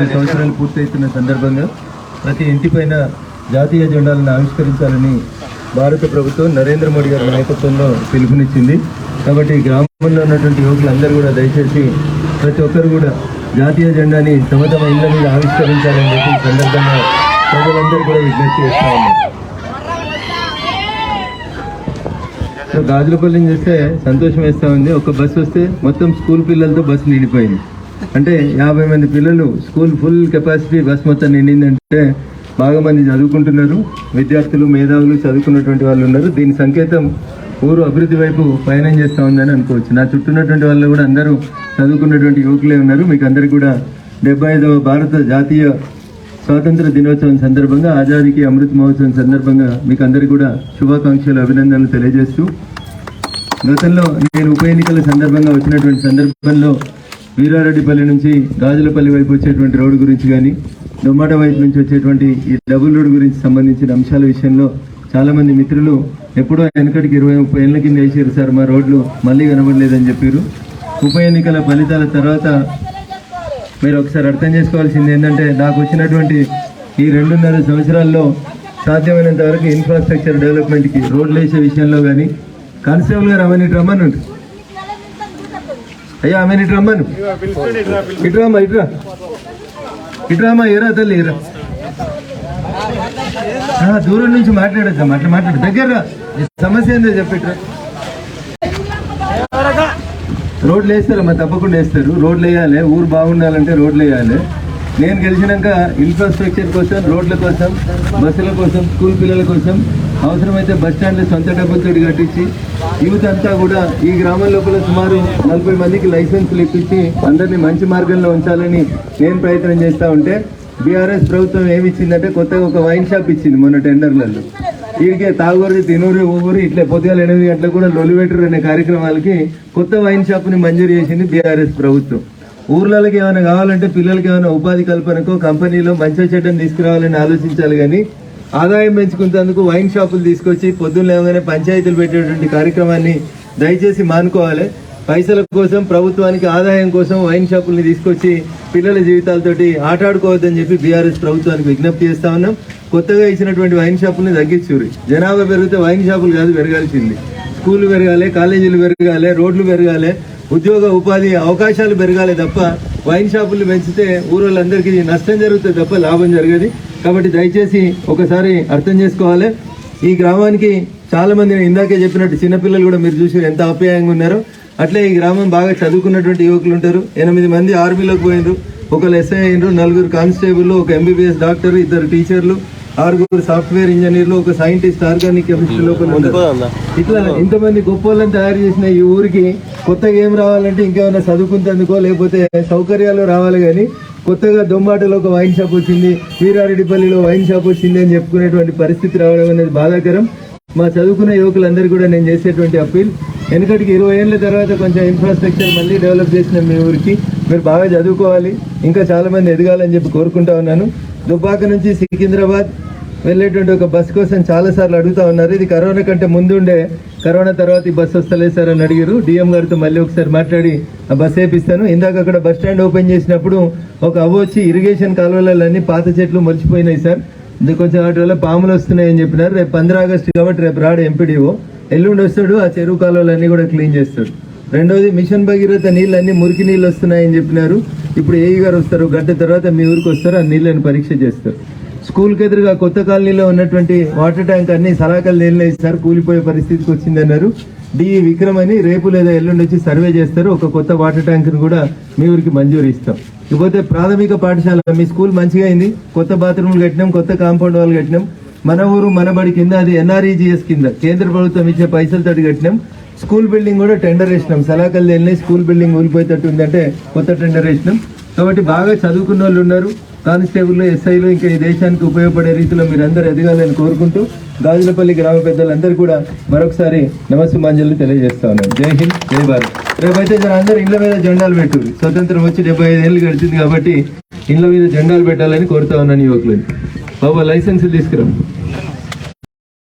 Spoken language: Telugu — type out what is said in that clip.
ఐదు సంవత్సరాలు పూర్తయితున్న సందర్భంగా ప్రతి ఇంటిపైన జాతీయ జెండాలను ఆవిష్కరించాలని భారత ప్రభుత్వం నరేంద్ర మోడీ గారి నాయకత్వంలో పిలుపునిచ్చింది. కాబట్టి గ్రామంలో ఉన్నటువంటి యువకులందరూ కూడా దయచేసి ప్రతి ఒక్కరు కూడా జాతీయ జెండాని తమ తమ ఇళ్ళ మీద ఆవిష్కరించాలని చెప్పి సందర్భంగా ప్రజలందరూ కూడా విజ్ఞప్తి చేస్తా ఉన్నారు. సో గాజులపల్లిని చూస్తే సంతోషం వేస్తా ఉంది. ఒక బస్సు వస్తే మొత్తం స్కూల్ పిల్లలతో బస్సు నిండిపోయింది. అంటే యాభై మంది పిల్లలు స్కూల్ ఫుల్ కెపాసిటీ బస్ మొత్తం నిండిందంటే బాగా మంది చదువుకుంటున్నారు. విద్యార్థులు మేధావులు చదువుకున్నటువంటి వాళ్ళు ఉన్నారు. దీని సంకేతం ఊరు అభివృద్ధి వైపు పయనం చేస్తూ ఉందని అనుకోవచ్చు. నా చుట్టూ ఉన్నటువంటి వాళ్ళు కూడా అందరూ చదువుకున్నటువంటి యువకులే ఉన్నారు. మీకు అందరికీ కూడా డెబ్బై ఐదవ భారత జాతీయ స్వాతంత్ర దినోత్సవం సందర్భంగా ఆజాదీకి అమృత్ మహోత్సవం సందర్భంగా మీకు అందరికీ కూడా శుభాకాంక్షలు అభినందనలు తెలియజేస్తూ. గతంలో నేను ఉప ఎన్నికల సందర్భంగా వచ్చినటువంటి సందర్భంలో వీరారెడ్డిపల్లి నుంచి గాజులపల్లి వైపు వచ్చేటువంటి రోడ్డు గురించి కానీ దొమ్మట వైపు నుంచి వచ్చేటువంటి ఈ డబుల్ రోడ్ గురించి సంబంధించిన అంశాల విషయంలో చాలామంది మిత్రులు ఎప్పుడో వెనకటికి ఇరవై ముప్పై ఏళ్ళ కింద వేసారు సార్ మా రోడ్లు మళ్ళీ కనబడలేదని చెప్పారు. ఉప ఎన్నికల ఫలితాల తర్వాత మీరు ఒకసారి అర్థం చేసుకోవాల్సింది ఏంటంటే నాకు వచ్చినటువంటి ఈ రెండున్నర సంవత్సరాల్లో సాధ్యమైనంత వరకు ఇన్ఫ్రాస్ట్రక్చర్ డెవలప్మెంట్కి రోడ్లు వేసే విషయంలో కానీ కానిస్టేబుల్ గారు అవన్నీ అయ్యా ఆమె ఇటు రమ్మను. ఇటు రామ్మా ఇటు రా. ఇటు రామ్మా ఎరా తల్లి ఆ, దూరం నుంచి మాట్లాడచ్చా మాట్లా మాట్లాడు. దగ్గర సమస్య ఏందో చెప్పిట్రా రోడ్లు వేస్తారమ్మా తప్పకుండా వేస్తారు. రోడ్లు వేయాలి ఊరు బాగుండాలంటే రోడ్లు వేయాలి. నేను గెలిచినాక ఇన్ఫ్రాస్ట్రక్చర్ కోసం రోడ్ల కోసం బస్సుల కోసం స్కూల్ పిల్లల కోసం అవసరమైతే బస్ స్టాండ్లు సొంత డబ్బులతో కట్టించి యూత్ అంతా కూడా ఈ గ్రామం లోపల సుమారు నలభై మందికి లైసెన్సులు ఇప్పించి అందరినీ మంచి మార్గంలో ఉంచాలని నేను ప్రయత్నం చేస్తూ ఉంటే బీఆర్ఎస్ ప్రభుత్వం ఏమి ఇచ్చిందంటే కొత్తగా ఒక వైన్ షాప్ ఇచ్చింది మొన్న టెండర్లలో. వీడికే తాగూరు తినూరు ఊరు ఇట్లా పొద్దుగాల ఎనిమిది గంటలకు కూడా లొలివెటర్ అనే కార్యక్రమాలకి కొత్త వైన్ షాప్ని మంజూరు చేసింది బీఆర్ఎస్ ప్రభుత్వం. ఊర్లకి ఏమైనా కావాలంటే పిల్లలకి ఏమైనా ఉపాధి కల్పనకో కంపెనీలో మంచి చెడ్డని తీసుకురావాలని ఆలోచించాలి కానీ ఆదాయం పెంచుకునేందుకు వైన్ షాపులు తీసుకొచ్చి పొద్దున్న లేవగానే పంచాయతీలు పెట్టేటువంటి కార్యక్రమాన్ని దయచేసి మానుకోవాలి. పైసల కోసం ప్రభుత్వానికి ఆదాయం కోసం వైన్ షాపుల్ని తీసుకొచ్చి పిల్లల జీవితాలతోటి ఆటాడుకోవద్దని చెప్పి బీఆర్ఎస్ ప్రభుత్వానికి విజ్ఞప్తి చేస్తా ఉన్నాం. కొత్తగా ఇచ్చినటువంటి వైన్ షాపుల్ని తగ్గించుర్రి జనాభా పెరిగితే వైన్ షాపులు కాదు పెరగాల్సింది. స్కూళ్ళు పెరగాలి కాలేజీలు పెరగాలి రోడ్లు పెరగాలి ఉద్యోగ ఉపాధి అవకాశాలు పెరగాలి తప్ప వైన్ షాపులు పెంచితే ఊరోళ్ళందరికీ నష్టం జరుగుతుంది తప్ప లాభం జరగదు. కాబట్టి దయచేసి ఒకసారి అర్థం చేసుకోవాలి. ఈ గ్రామానికి చాలా మంది నేను ఇందాకే చెప్పినట్టు చిన్నపిల్లలు కూడా మీరు చూసి ఎంత ఆప్యాయంగా ఉన్నారో అట్లే ఈ గ్రామం బాగా చదువుకున్నటువంటి యువకులు ఉంటారు. ఎనిమిది మంది ఆర్మీలోకి పోయినరు. ఒకరు ఎస్ఐ అయినరు నలుగురు కానిస్టేబుల్ ఒక ఎంబీబీఎస్ డాక్టర్ ఇద్దరు టీచర్లు ఆరుగురు సాఫ్ట్వేర్ ఇంజనీర్లు ఒక సైంటిస్ట్ ఆర్గానిక్ కెమిస్ట్రీ లోపల. ఇట్లా ఇంతమంది గొప్ప వాళ్ళని తయారు చేసిన ఈ ఊరికి కొత్తగా ఏం రావాలంటే ఇంకేమైనా చదువుకుంటేందుకో లేకపోతే సౌకర్యాలు రావాలి కానీ కొత్తగా దొమ్మాటలో ఒక వైన్ షాప్ వచ్చింది వీరారెడ్డిపల్లిలో వైన్ షాప్ వచ్చింది అని చెప్పుకునేటువంటి పరిస్థితి రావడం అనేది బాధాకరం. మా చదువుకున్న యువకులందరూ కూడా నేను చేసేటువంటి అప్పీల్. వెనకటికి ఇరవై ఏళ్ళ తర్వాత కొంచెం ఇన్ఫ్రాస్ట్రక్చర్ మళ్ళీ డెవలప్ చేసిన మీ ఊరికి మీరు బాగా చదువుకోవాలి. ఇంకా చాలామంది ఎదగాలని చెప్పి కోరుకుంటా ఉన్నాను. దుబ్బాక నుంచి సికింద్రాబాద్ వెళ్ళేటువంటి ఒక బస్ కోసం చాలా సార్లు అడుగుతా ఉన్నారు. ఇది కరోనా కంటే ముందు ఉండే కరోనా తర్వాత ఈ బస్సు వస్తలేదు సార్ అని అడిగారు. డిఎం గారితో మళ్ళీ ఒకసారి మాట్లాడి ఆ బస్సు వేపిస్తాను. ఇందాక అక్కడ బస్ స్టాండ్ ఓపెన్ చేసినప్పుడు ఒక అవ్వ వచ్చి ఇరిగేషన్ కాలువలన్నీ పాత చెట్లు మొలిచిపోయినాయి సార్. కొంచెం వాటి వల్ల పాములు వస్తున్నాయని చెప్పినారు. రేపు పంద్ర ఆగస్టు కాబట్టి రేపు రాడు ఎంపీడీఓ. ఎల్లుండి వస్తాడు ఆ చెరువు కాలువలన్నీ కూడా క్లీన్ చేస్తాడు. రెండోది మిషన్ భగీరథ నీళ్ళు అన్ని మురికి నీళ్ళు వస్తున్నాయని చెప్పినారు. ఇప్పుడు ఏఈ గారు వస్తారు గంట తర్వాత మీ ఊరికి వస్తారు ఆ నీళ్ళని పరీక్ష చేస్తారు. స్కూల్కి ఎదురుగా కొత్త కాలనీలో ఉన్నటువంటి వాటర్ ట్యాంక్ అన్ని సలాకలు నీళ్ళు సార్ కూలిపోయే పరిస్థితికి వచ్చిందన్నారు. డిఈ విక్రమ్ అని రేపు లేదా ఎల్లుండి వచ్చి సర్వే చేస్తారు. ఒక కొత్త వాటర్ ట్యాంక్ను కూడా మీ ఊరికి మంజూరు ఇస్తాం. ఇకపోతే ప్రాథమిక పాఠశాల మీ స్కూల్ మంచిగా అయింది. కొత్త బాత్రూమ్లు కట్టినాం కొత్త కాంపౌండ్ వాళ్ళు కట్టినాం. మన ఊరు మన బడి కింద అది ఎన్ఆర్ఈజిఎస్ కింద కేంద్ర ప్రభుత్వం ఇచ్చే పైసలతో కట్టినాం. స్కూల్ బిల్డింగ్ కూడా టెండర్ వేసినాం. సలాకల్ వెళ్ళినాయి స్కూల్ బిల్డింగ్ ఊలిపోయేటట్టు ఉందంటే కొత్త టెండర్ వేసినాం. కాబట్టి బాగా చదువుకున్న వాళ్ళు ఉన్నారు. కానిస్టేబుల్ ఎస్ఐలు ఇంకా ఈ దేశానికి ఉపయోగపడే రీతిలో మీరందరూ ఎదగాలని కోరుకుంటూ గాజులపల్లి గ్రామ పెద్దలందరూ కూడా మరొకసారి నమస్సుమాంజలు తెలియజేస్తా ఉన్నాను జై హింద్ జై భారత్. రేపైతే జర అందరూ ఇళ్ళ మీద జెండాలు పెట్టు స్వతంత్రం వచ్చి డెబ్బై ఐదేళ్ళు ఏళ్ళు గడిచింది కాబట్టి ఇళ్ళ మీద జెండాలు పెట్టాలని కోరుతా ఉన్నాను యువకులని. బాబా లైసెన్స్ తీసుకురా.